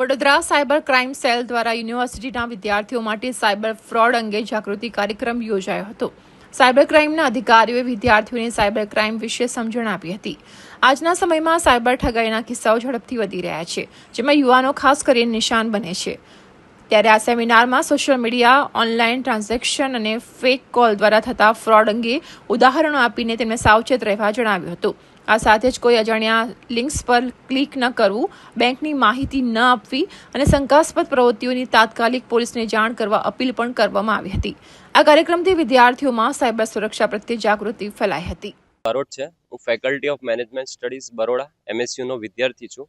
Vadodara cyber crime cell દ્વારા યુનિવર્સિટીના વિદ્યાર્થીઓ માટે સાયબર ફ્રોડ અંગે જાગૃતિ કાર્યક્રમ યોજાયો હતો. સાયબર ક્રાઇમના અધિકારીઓએ વિદ્યાર્થીઓને સાયબર ક્રાઇમ વિશે સમજણ આપી હતી. આજના સમયમાં સાયબર ઠગાઈના કિસ્સાઓ ઝડપથી વધી રહ્યા છે, જેમાં યુવાનો ખાસ કરીને નિશાન બને છે. ત્યારે આ સેમિનારમાં સોશિયલ મીડિયા, ઓનલાઈન ટ્રાન્ઝેક્શન અને ફેક કોલ દ્વારા થતા ફ્રોડ અંગે ઉદાહરણો આપીને તેમને સાવચેત રહેવા જણાવ્યું હતું. આ સાથે જ કોઈ અજાણ્યા લિંક્સ પર ક્લિક ન કરવું, બેંકની માહિતી ન આપવી અને શંકાસ્પદ પ્રવૃત્તિઓની તાત્કાલિક પોલીસને જાણ કરવા અપીલ પણ કરવામાં આવી હતી. આ કાર્યક્રમથી વિદ્યાર્થીઓમાં સાયબર સુરક્ષા પ્રત્યે જાગૃતિ ફેલાઈ હતી. બરોડ છે. હું faculty of management studies Baroda એમએસયુનો વિદ્યાર્થી છું.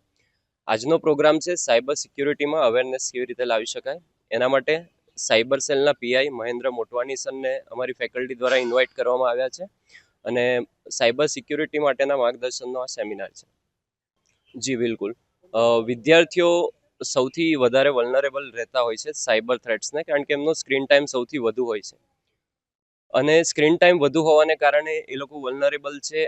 આજનો પ્રોગ્રામ છે સાયબર સિક્યુરિટીમાં અવેરનેસ કેવી રીતે લાવી શકાય? એના માટે સાયબર સેલના પીઆઈ મહેન્દ્ર મોટવાની સરને અમારી ફેકલ્ટી દ્વારા ઇન્વાઇટ કરવામાં આવ્યા છે. અને સાયબર સિક્યુરિટી માટેના માર્ગદર્શનનો આ સેમિનાર છે. જી, બિલકુલ. વિદ્યાર્થીઓ સૌથી વધારે વલનરેબલ રહેતા હોય છે સાયબર થ્રેટ્સને કારણ કે એમનો સ્ક્રીન ટાઈમ સૌથી વધુ હોય છે. અને સ્ક્રીન ટાઈમ વધુ હોવાને કારણે એ લોકો વલનરેબલ છે.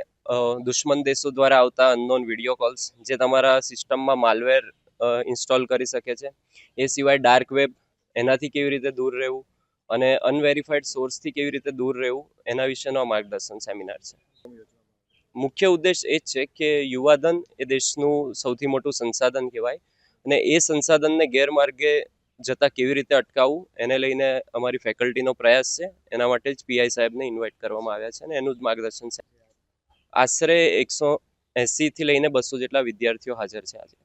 દુશ્મન દેશો દ્વારા આવતા અનનોન વીડિયો કોલ્સ જે તમારા સિસ્ટમમાં માલવેર ઇન્સ્ટોલ કરી શકે છે. એ સિવાય ડાર્ક વેબ એનાથી કેવી રીતે દૂર રહેવું? અને અનવેરિફાઈડ સોર્સથી કેવી રીતે દૂર રહેવું, એના વિશેનો માર્ગદર્શન સેમિનાર છે. મુખ્ય ઉદ્દેશ એ જ છે કે યુવાધન એ દેશનું સૌથી મોટું સંસાધન કહેવાય અને એ સંસાધનને ગેરમાર્ગે જતા કેવી રીતે અટકાવવું, એને લઈને અમારી ફેકલ્ટીનો પ્રયાસ છે. એના માટે જ પીઆઈ સાહેબને ઇન્વાઇટ કરવામાં આવ્યા છે અને એનું જ માર્ગદર્શન છે. આશરે એકસો એંસીથી લઈને બસો જેટલા વિદ્યાર્થીઓ હાજર છે આજે.